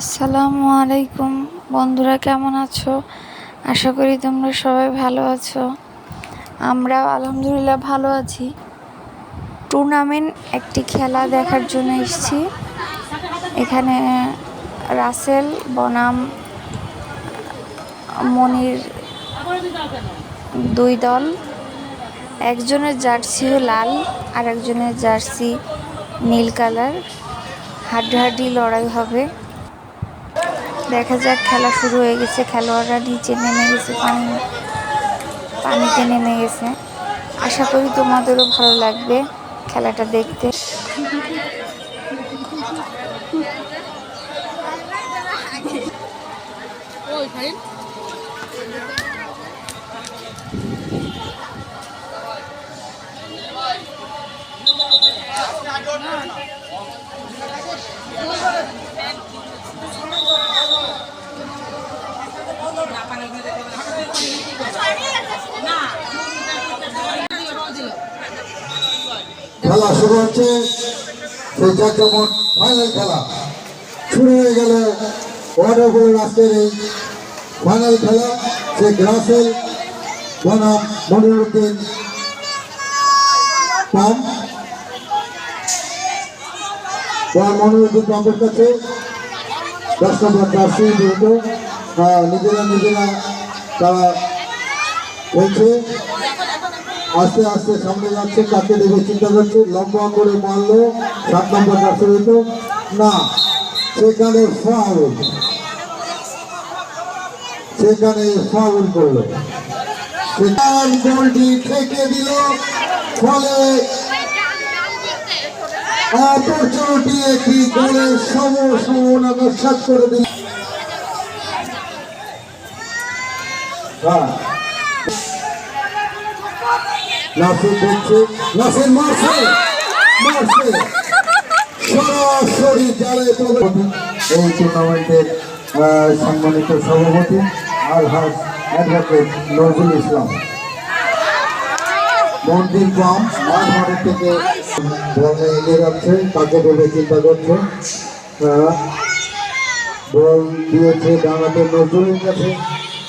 আসসালামু আলাইকুম। বন্ধুরা, কেমন আছো? আশা করি তোমরা সবাই ভালো আছো। আমরাও আলহামদুলিল্লাহ ভালো আছি। টুর্নামেন্ট একটি খেলা দেখার জন্য এসেছি। এখানে রাসেল, বনাম, মনির দুই দল। একজনের জার্সিও লাল আর একজনের জার্সি নীল কালার। হাড্ডাহাড্ডি লড়াই হবে। দেখা যাক, খেলা শুরু হয়ে গেছে। খেলোয়াড়রা নিচে নেমে গেছে, পানি, পানিতে নেমে গেছে। আশা করি তোমাদেরও ভালো লাগবে খেলাটা দেখতে। খেলা শুরু হচ্ছে। সেই যেমন ফাইনাল খেলা। শুরু হয়ে গেল ওয়াটারপুলের আজকের এই ফাইনাল খেলা, সে গ্রাসেল বনাম মনিরুদ্দিন মনিরুদ্দিন পাম্পের কাছে। দশ নম্বর জার্সি যেহেতু নিজেরা নিজেরা তারা খেলছে। আস্তে আস্তে সামনে যাচ্ছে কাকে দেখে চিন্তা করছে, লম্বা করে মারলো, সাত নম্বর হইতো না, সেখানে ফাউল সেখানে ফাউল করল। সেখান গোলটি ঠেকে দিল, ফলে অপরচুনিটি একটি গোলের সম সম্ভাবনা নস্বাত করে দিল। হ্যাঁ। নাসির দেখছে নাসির মারছে মারছে। সরাসরি জালে তবে এই টুর্নামেন্টের সম্মানিত সভাপতি, আলহাজ অ্যাডভোকেট নজরুল ইসলাম। মন্দির গ্রাম মাঠ থেকে বলে এগিয়ে যাচ্ছে, তাকে ভেবে চিন্তা করছে। বল দিয়েছে ডানাতে নজরুলের কাছে।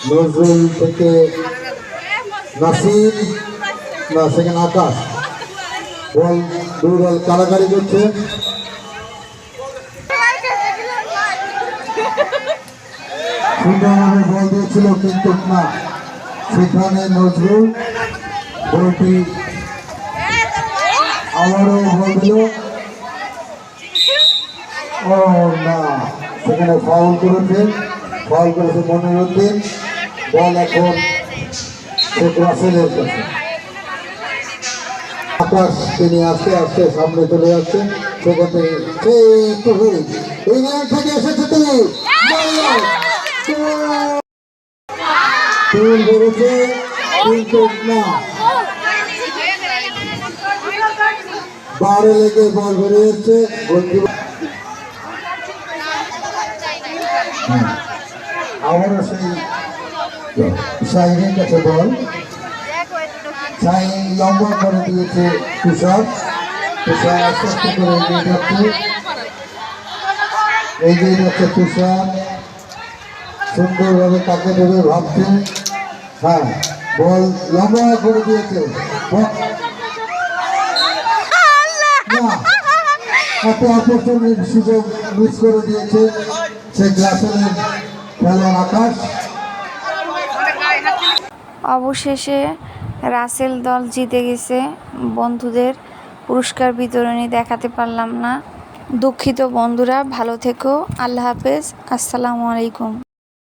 নজরুল থেকে নাসির সেখানে আকাশ। বল, দুই বল কারাকারি করছে বল দিয়েছিল, কিন্তু না। সেখানে নজরুল, বলটি আবারও বল দিল। ও, না। সেখানে ফাউল করেছে। ফাউল করেছে মনিরুদ্দিন। বল এখন শেখ রাসেলের কাছে। আকাশ তিনি আস্তে আস্তে সামনে চলে যাচ্ছে সেখানে সেই তুহিন ইংল্যান্ড থেকে এসেছে তুমি হ্যাঁ, আবারও সেই শাহিনের কাছে বল। শাহিন লম্বা করে দিয়েছে তুষার তুষার আস্তে আস্তে করে এগিয়ে যাচ্ছে এগিয়ে যাচ্ছে তুষার সুন্দরভাবে তাকে দেবে ভাবছে হ্যাঁ বল লম্বা করে দিয়েছে এত অপরচুনিটির সুযোগ মিস করে দিয়েছে। সে গ্লাসের খেলার আকাশ। অবশেষে রাসেল দল জিতে গেছে। বন্ধুদের পুরস্কার বিতরণী দেখাতে পারলাম না। দুঃখিত বন্ধুরা, ভালো থেকো। আল্লাহ হাফেজ। আসসালামু আলাইকুম।